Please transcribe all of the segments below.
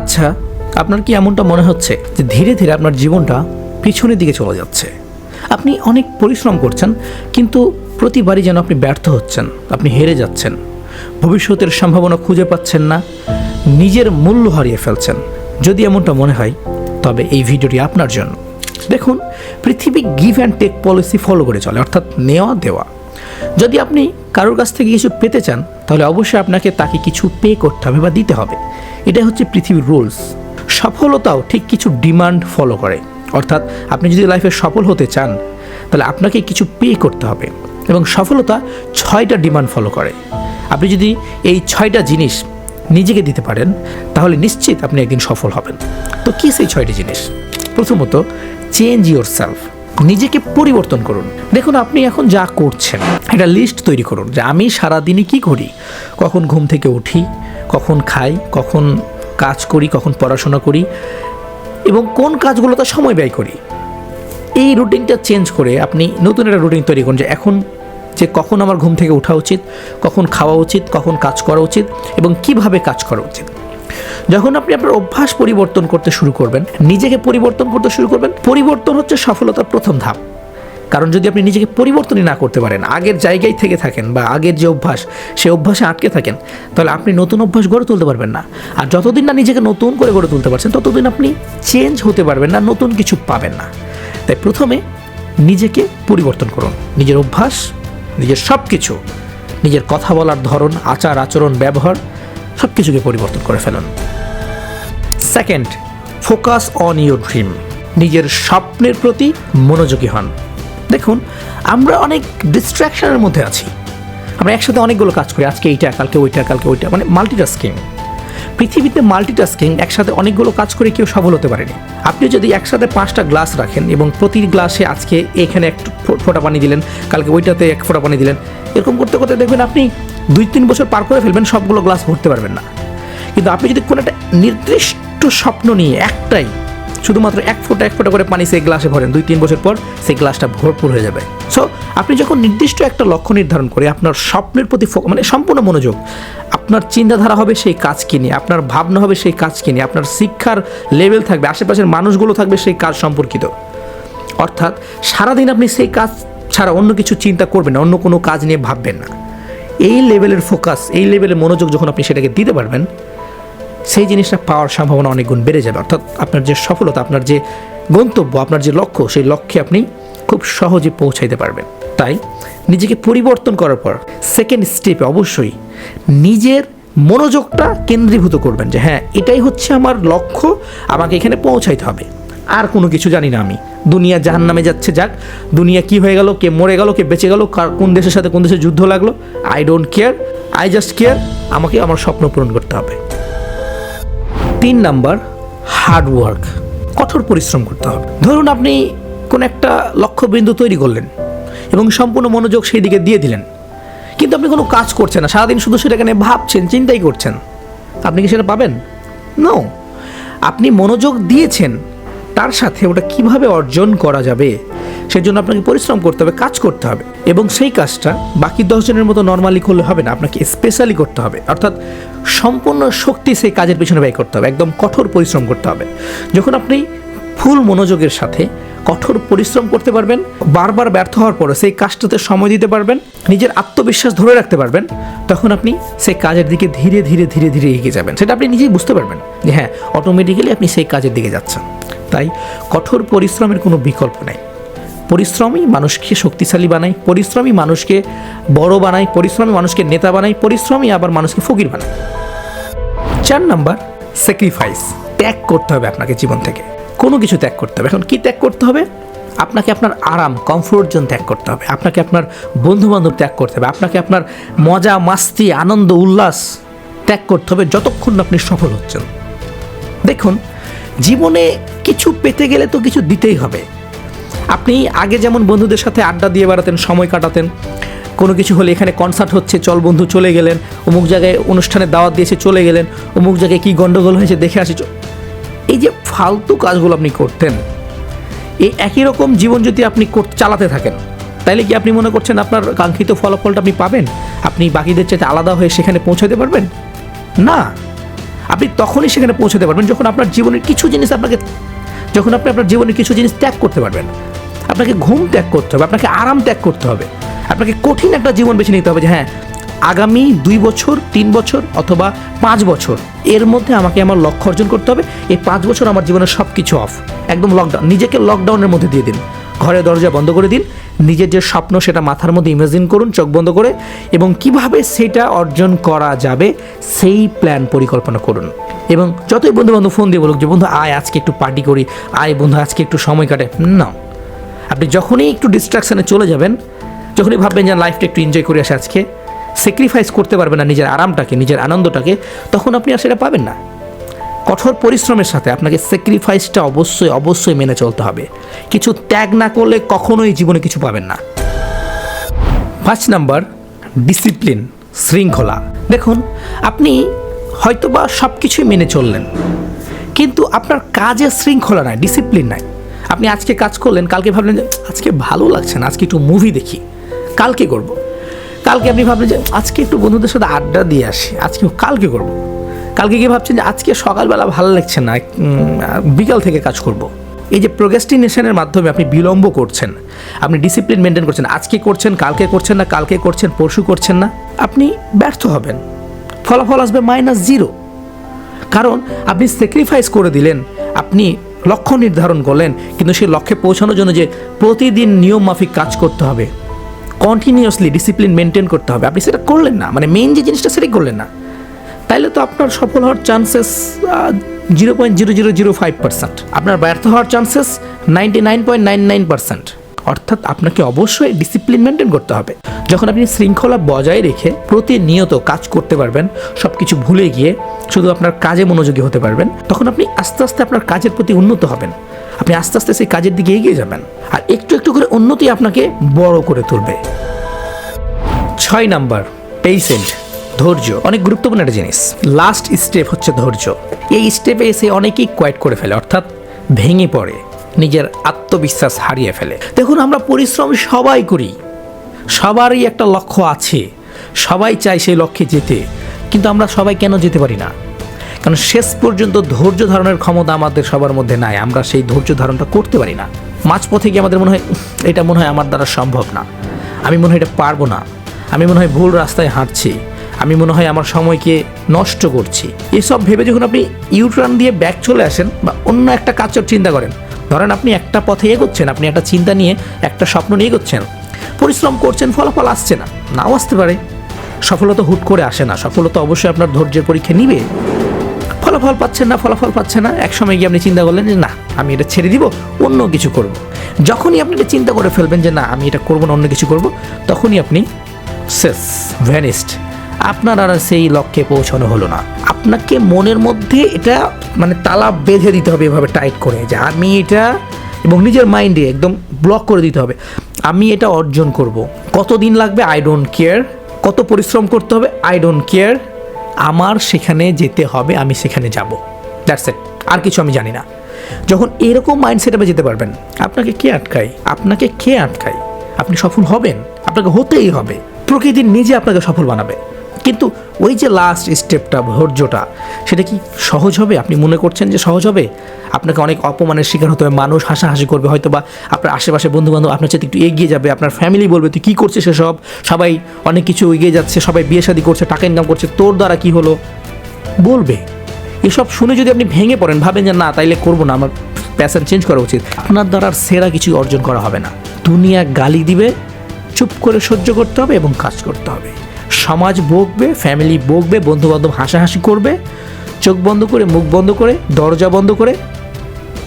আচ্ছা আপনার কি এমনটা মনে হচ্ছে যে ধীরে ধীরে আপনার জীবনটা পিছনের দিকে চলে যাচ্ছে? আপনি অনেক পরিশ্রম করছেন, কিন্তু প্রতিবারই যেন আপনি ব্যর্থ হচ্ছেন, আপনি হেরে যাচ্ছেন। ভবিষ্যতের সম্ভাবনা খুঁজে পাচ্ছেন না, নিজের মূল্য হারিয়ে ফেলছেন। যদি এমনটা মনে হয়, তবে এই ভিডিওটি আপনার জন্য। দেখুন, পৃথিবী give and take policy follow করে চলে, অর্থাৎ নেওয়া দেওয়া যদি আপনি কারোর কাছ থেকে কিছু পেতে চান, তাহলে অবশ্যই আপনাকে তাকে কিছু পে করতে হবে বা দিতে হবে। এটাই হচ্ছে পৃথিবীর রুলস। সফলতাও ঠিক কিছু ডিমান্ড ফলো করে। অর্থাৎ আপনি যদি লাইফে সফল হতে চান, তাহলে আপনাকে কিছু পে করতে হবে এবং সফলতা ছয়টা ডিমান্ড ফলো করে। আপনি যদি এই ছয়টা জিনিস নিজেকে দিতে পারেন, তাহলে নিশ্চিত আপনি একদিন সফল হবেন। তো কী সেই ছয়টি জিনিস? প্রথমত, চেঞ্জ ইউর সেলফ নিজেকে পরিবর্তন করুন। দেখুন, আপনি এখন যা করছেন, একটা লিস্ট তৈরি করুন যে আমি সারাদিনে কি করি? কখন ঘুম থেকে উঠি, কখন খাই, কখন কাজ করি, কখন পড়াশোনা করি এবং কোন কাজগুলোতে সময় ব্যয় করি। এই রুটিনটা চেঞ্জ করে আপনি নতুন একটা রুটিন তৈরি করুন যে এখন যে কখন আমার ঘুম থেকে ওঠা উচিত, কখন খাওয়া উচিত, কখন কাজ করা উচিত এবং কীভাবে কাজ করা উচিত। যখন আপনি আপনার অভ্যাস পরিবর্তন করতে শুরু করবেন, নিজেকে পরিবর্তন করতে শুরু করবেন, পরিবর্তন হচ্ছে সফলতার প্রথম ধাপ। কারণ যদি আপনি নিজেকে পরিবর্তনই না করতে পারেন, আগের জায়গায় থেকে থাকেন বা আগের যে অভ্যাস সেই অভ্যাসে আটকে থাকেন, তাহলে আপনি নতুন অভ্যাস গড়ে তুলতে পারবেন না। আর যতদিন না নিজেকে নতুন করে গড়ে তুলতে পারছেন, ততদিন আপনি চেঞ্জ হতে পারবেন না, নতুন কিছু পাবেন না। তাই প্রথমে নিজেকে পরিবর্তন করুন। নিজের অভ্যাস, নিজের সব কিছু নিজের কথা বলার ধরন, আচার, আচরণ, ব্যবহার সব কিছুকে পরিবর্তন করে ফেলুন। Second focus on your dream নিজের স্বপ্নের প্রতি মনোযোগী হন। দেখুন, আমরা অনেক ডিস্ট্র্যাকশনের মধ্যে আছি। আমরা একসাথে অনেকগুলো কাজ করি। আজকে এইটা, কালকে ওইটা কালকে ওইটা মানে মাল্টিটাস্কিং পৃথিবীতে মাল্টিটাস্কিং একসাথে অনেকগুলো কাজ করে কেউ সফল হতে পারেনি। আপনি যদি একসাথে পাঁচটা গ্লাস রাখেন এবং প্রতি গ্লাসে আজকে এখানে এক ফোঁটা পানি দিলেন, কালকে ওইটাতে এক ফোঁটা পানি দিলেন, এরকম করতে করতে দেখবেন আপনি দুই তিন বছর পার করে ফেলবেন, সবগুলো গ্লাস ভরতে পারবেন না। কিন্তু আপনি যদি কোনো একটা নির্দিষ্ট স্বপ্ন নিয়ে একটাই, শুধুমাত্র এক ফোঁটা এক ফোঁটা করে পানি সেই গ্লাসে ভরেন দুই তিন বছর পর সেই গ্লাসটা ভরপুর হয়ে যাবে। সো আপনি যখন নির্দিষ্ট একটা লক্ষ্য নির্ধারণ করে আপনার স্বপ্নের প্রতি মানে সম্পূর্ণ মনোযোগ, আপনার চিন্তাধারা হবে সেই কাজকে নিয়ে, আপনার ভাবনা হবে সেই কাজকে নিয়ে, আপনার শিক্ষার লেভেল থাকবে, আশেপাশের মানুষগুলো থাকবে সেই কাজ সম্পর্কিত। অর্থাৎ সারাদিন আপনি সেই কাজ ছাড়া অন্য কিছু চিন্তা করবেন না, অন্য কোনো কাজ নিয়ে ভাববেন না। এই লেভেলের ফোকাস এই লেভেলের মনোযোগ যখন আপনি সেটাকে দিতে পারবেন, সেই জিনিসটা পাওয়ার সম্ভাবনা অনেক গুণ বেড়ে যাবে। অর্থাৎ আপনার যে সফলতা, আপনার যে গন্তব্য, আপনার যে লক্ষ্য, সেই লক্ষ্যে আপনি খুব সহজে পৌঁছাইতে পারবেন। তাই নিজেকে পরিবর্তন করার পর সেকেন্ড স্টেপে অবশ্যই নিজের মনোযোগটা কেন্দ্রীভূত করবেন যে হ্যাঁ এটাই হচ্ছে আমার লক্ষ্য, আমাকে এখানে পৌঁছাইতে হবে। আর কোনো কিছু জানি না আমি। দুনিয়া জাহান নামে যাচ্ছে যাক। দুনিয়া কি হয়ে গেল, কে মরে গেল, কে বেঁচে গেল, কার কোন দেশের সাথে কোন দেশের যুদ্ধ লাগল I don't care I just care আমাকে আমার স্বপ্ন পূরণ করতে হবে। তিন নাম্বার হার্ড ওয়ার্ক কঠোর পরিশ্রম করতে হবে। ধরুন আপনি কোনো একটা লক্ষ্যবিন্দু তৈরি করলেন এবং সম্পূর্ণ মনোযোগ সেই দিকে দিয়ে দিলেন, কিন্তু আপনি কোনো কাজ করছেন না, সারাদিন শুধু সেটাকে নিয়ে ভাবছেন, চিন্তাই করছেন। আপনি কি সেটা পাবেন? নো আপনি মনোযোগ দিয়েছেন তার সাথে ওটা কীভাবে অর্জন করা যাবে, সেজন্য আপনাকে পরিশ্রম করতে হবে, কাজ করতে হবে। এবং সেই কাজটা বাকি দশজনের মতো নর্মালি করলে হবে না, আপনাকে স্পেশালি করতে হবে। অর্থাৎ সম্পূর্ণ শক্তি সেই কাজের পিছনে ব্যয় করতে হবে, একদম কঠোর পরিশ্রম করতে হবে। যখন আপনি ফুল মনোযোগের সাথে কঠোর পরিশ্রম করতে পারবেন, বারবার ব্যর্থ হওয়ার পরে সেই কাজটাতে সময় দিতে পারবেন, নিজের আত্মবিশ্বাস ধরে রাখতে পারবেন, তখন আপনি সেই কাজের দিকে ধীরে ধীরে ধীরে ধীরে এগিয়ে যাবেন। সেটা আপনি নিজেই বুঝতে পারবেন যে হ্যাঁ অটোমেটিক্যালি আপনি সেই কাজের দিকে যাচ্ছেন। তাই কঠোর পরিশ্রমের কোনো বিকল্প নেই। পরিশ্রমই মানুষকে শক্তিশালী বানায়, পরিশ্রমই মানুষকে বড় বানায় পরিশ্রমী মানুষকে নেতা বানায়, পরিশ্রমই আবার মানুষকে ফকির বানায়। চার নাম্বার স্যাক্রিফাইস ত্যাগ করতে হবে আপনাকে জীবন থেকে। কোনো কিছু ত্যাগ করতে হবে। এখন কি ত্যাগ করতে হবে? আপনাকে আপনার আরাম কমফোর্ট জোন ত্যাগ করতে হবে। আপনাকে আপনার বন্ধু বান্ধব ত্যাগ করতে হবে। আপনাকে আপনার মজা, মাস্তি, আনন্দ, উল্লাস ত্যাগ করতে হবে যতক্ষণ আপনি সফল হচ্ছেন। দেখুন, জীবনে কিছু পেতে গেলে তো কিছু দিতেই হবে। আপনি আগে যেমন বন্ধুদের সাথে আড্ডা দিয়ে বেড়াতেন, সময় কাটাতেন, কোনো কিছু হলে এখানে কনসার্ট হচ্ছে, চল বন্ধু চলে গেলেন, অমুক জায়গায় অনুষ্ঠানে দাওয়াত দিয়েছে, চলে গেলেন, অমুক জায়গায় কী গণ্ডগোল হয়েছে দেখে আসি এই যে ফালতু কাজগুলো আপনি করতেন, এই একই রকম জীবন যদি আপনি চালাতে থাকেন, তাইলে কি আপনি মনে করছেন আপনার কাঙ্ক্ষিত ফলাফলটা আপনি পাবেন? আপনি বাকিদের চাইতে আলাদা হয়ে সেখানে পৌঁছাতে পারবেন? না। আপনি তখনই সেখানে পৌঁছাতে পারবেন যখন আপনার জীবনের কিছু জিনিস আপনাকে যখন আপনি আপনার জীবনে কিছু জিনিস ত্যাগ করতে পারবেন, আপনাকে ঘুম ত্যাগ করতে হবে, আপনাকে আরাম ত্যাগ করতে হবে, আপনাকে কঠিন একটা জীবন বেছে নিতে হবে যে হ্যাঁ আগামী দুই বছর, তিন বছর অথবা পাঁচ বছর, এর মধ্যে আমাকে আমার লক্ষ্য অর্জন করতে হবে, এই পাঁচ বছর আমার জীবনে সব কিছু অফ একদম লকডাউন নিজেকে লকডাউনের মধ্যে দিয়ে দিন। ঘরের দরজা বন্ধ করে দিন। নিজের যে স্বপ্ন সেটা মাথার মধ্যে ইমাজিন করুন, চোখ বন্ধ করে। এবং কীভাবে সেটা অর্জন করা যাবে, সেই প্ল্যান পরিকল্পনা করুন। এবং যতই বন্ধু বান্ধব ফোন দিয়ে বলুক যে, বন্ধু, আয়, আজকে একটু পার্টি করি। আয়, বন্ধু, আজকে একটু সময় কাটে। না। আপনি যখনই একটু ডিস্ট্রাকশনে চলে যাবেন, যখনই ভাববেন যে লাইফটা একটু এনজয় করে আসে আজকে। স্যাক্রিফাইস করতে পারবেন না নিজের আরামটাকে, নিজের আনন্দটাকে। তখন আপনি আর সেটা পাবেন না। কঠোর পরিশ্রমের সাথে আপনাকে স্যাক্রিফাইসটা অবশ্যই অবশ্যই মেনে চলতে হবে। কিছু ত্যাগ না করলে কখনোই জীবনে কিছু পাবেন না। পাঁচ নাম্বার ডিসিপ্লিন শৃঙ্খলা। দেখুন, আপনি হয়তোবা সব কিছুই মেনে চললেন, কিন্তু আপনার কাজে শৃঙ্খলা নাই ডিসিপ্লিন নাই। আপনি আজকে কাজ করলেন, কালকে ভাবলেন যে, আজকে ভালো লাগছে না, আজকে একটু মুভি দেখি, কালকে করব। কালকে আপনি ভাবলেন যে, আজকে একটু বন্ধুদের সাথে আড্ডা দিয়ে আসি, আজকে কালকে করব। কালকে গিয়ে ভাবছেন যে আজকে সকালবেলা ভালো লাগছে না বিকাল থেকে কাজ করব। এই যে প্রোগ্রেস্টিনেশনের মাধ্যমে আপনি বিলম্ব করছেন, আপনি ডিসিপ্লিন মেনটেন করছেন, আজকে করছেন, কালকে করছেন না, কালকে করছেন, পরশু করছেন না, আপনি ব্যর্থ হবেন। ফলাফল আসবে মাইনাস জিরো কারণ আপনি স্যাক্রিফাইস করে দিলেন, আপনি লক্ষ্য নির্ধারণ করলেন, কিন্তু সেই লক্ষ্যে পৌঁছানোর জন্য যে প্রতিদিন নিয়ম মাফিক কাজ করতে হবে কন্টিনিউয়াসলি ডিসিপ্লিন মেনটেন করতে হবে, আপনি সেটা করলেন না। মানে মেইন যে জিনিসটা সেটাই করলেন না। তাইলে তো আপনার সফল হওয়ার chances zero point zero zero zero five percent আপনার ব্যর্থ হওয়ার chances ninety nine point nine nine percent অর্থাৎ আপনাকে অবশ্যই ডিসিপ্লিন মেনটেন করতে হবে। যখন আপনি শৃঙ্খলা বজায় রেখে প্রতিনিয়ত কাজ করতে পারবেন সব কিছু ভুলে গিয়ে শুধু আপনার কাজে মনোযোগী হতে পারবেন, তখন আপনি আস্তে আস্তে আপনার কাজের প্রতি উন্নত হবেন। আপনি আস্তে আস্তে সেই কাজের দিকে এগিয়ে যাবেন। আর একটু একটু করে উন্নতি আপনাকে বড় করে তুলবে। ছয় নাম্বার পেশেন্ট ধৈর্য। অনেক গুরুত্বপূর্ণ একটা জিনিস। লাস্ট স্টেপ হচ্ছে ধৈর্য। এই স্টেপে এসে অনেকেই কোয়াইট করে ফেলে, অর্থাৎ ভেঙে পড়ে, নিজের আত্মবিশ্বাস হারিয়ে ফেলে। দেখুন, আমরা পরিশ্রম সবাই করি। সবারই একটা লক্ষ্য আছে। সবাই চায় সেই লক্ষ্যে যেতে। কিন্তু আমরা সবাই কেন যেতে পারি না? কারণ শেষ পর্যন্ত ধৈর্য ধারণের ক্ষমতা আমাদের সবার মধ্যে নাই। আমরা সেই ধৈর্য ধারণটা করতে পারি না। মাঝপথে গিয়ে আমাদের মনে হয় এটা মনে হয় আমার দ্বারা সম্ভব না। আমি মনে হয় এটা পারব না। আমি মনে হয় ভুল রাস্তায় হাঁটছি। আমি মনে হয় আমার সময়কে নষ্ট করছি। এসব ভেবে যখন আপনি ইউটার্ন দিয়ে ব্যাক চলে আসেন বা অন্য একটা কাজের চিন্তা করেন, ধরেন আপনি একটা পথে এগোচ্ছেন, আপনি একটা চিন্তা নিয়ে একটা স্বপ্ন নিয়ে এগোচ্ছেন, পরিশ্রম করছেন, ফলাফল আসছে না, নাও আসতে পারে। সফলতা হুট করে আসে না, সফলতা অবশ্যই আপনার ধৈর্যের পরীক্ষা নিবে। ফলাফল পাচ্ছেন না, ফলাফল পাচ্ছে না এক সময় গিয়ে আপনি চিন্তা করলেন যে, না, আমি এটা ছেড়ে দিব, অন্য কিছু করব। যখনই আপনি এটা চিন্তা করে ফেলবেন যে, না, আমি এটা করব না, অন্য কিছু করব, তখনই আপনি শেষ ভ্যানিস্ট আপনার আর সেই লক্ষ্যে পৌঁছানো হলো না। আপনাকে মনের মধ্যে এটা মানে তালা বেঁধে দিতে হবে এভাবে টাইট করে, যে আমি এটা এবং নিজের মাইন্ডে একদম ব্লক করে দিতে হবে। আমি এটা অর্জন করব। কত দিন লাগবে? আই ডোন্ট কেয়ার কত পরিশ্রম করতে হবে? আই ডোন্ট কেয়ার আমার সেখানে যেতে হবে, আমি সেখানে যাব। দ্যাটস ইট আর কিছু আমি জানি না। যখন এরকম মাইন্ডসেট আপনি যেতে পারবেন, আপনাকে কে আটকায়? আপনাকে কে আটকায়? আপনি সফল হবেন? আপনাকে হতেই হবে। প্রকৃতি নিজে আপনাকে সফল বানাবে। কিন্তু ওই যে লাস্ট স্টেপটা ধৈর্যটা, সেটা কি সহজ হবে? আপনি মনে করছেন যে সহজ হবে? আপনাকে অনেক অপমানের শিকার হতে হবে, মানুষ হাসাহাসি করবে, হয়তো বা আপনার আশেপাশে বন্ধু বান্ধব আপনার সাথে একটু এগিয়ে যাবে, আপনার ফ্যামিলি বলবে, তুই কী করছিস সেসব সবাই অনেক কিছু এগিয়ে যাচ্ছে, সবাই বিয়ে শাদী করছে, টাকা ইনকাম করছে, তোর দ্বারা কি হলো? বলবে। এসব শুনে যদি আপনি ভেঙে পড়েন, ভাবেন যে না, তাইলে করব না, আমার প্যাশন চেঞ্জ করা উচিত। আপনার দ্বারা সেরা কিছু অর্জন করা হবে না। দুনিয়া গালি দিবে, চুপ করে সহ্য করতে হবে এবং কাজ করতে হবে। সমাজ বকবে ফ্যামিলি বকবে বন্ধু বান্ধব হাসাহাসি করবে, চোখ বন্ধ করে, মুখ বন্ধ করে, দরজা বন্ধ করে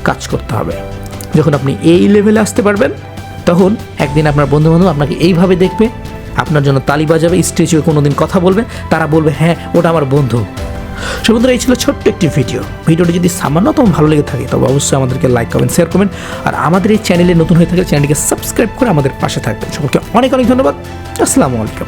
কাজ করতে হবে। যখন আপনি এই লেভেলে আসতে পারবেন, তখন একদিন আপনার বন্ধু বান্ধব আপনাকে এইভাবে দেখবে, আপনার জন্য তালি বাজাবে স্টেজে কোনো দিন কথা বলবে, তারা বলবে হ্যাঁ ওটা আমার বন্ধু। সো বন্ধুরা, এই ছিল ছোট্ট একটি ভিডিও ভিডিওটি যদি সামান্যতম ভালো লেগে থাকে, তবে অবশ্যই আমাদেরকে লাইক কমেন্ট শেয়ার করবেন আর আমাদের এই চ্যানেলে নতুন হয়ে থাকলে চ্যানেলটিকে সাবস্ক্রাইব করে আমাদের পাশে থাকবেন। সকলকে অনেক অনেক ধন্যবাদ। আসসালামু আলাইকুম।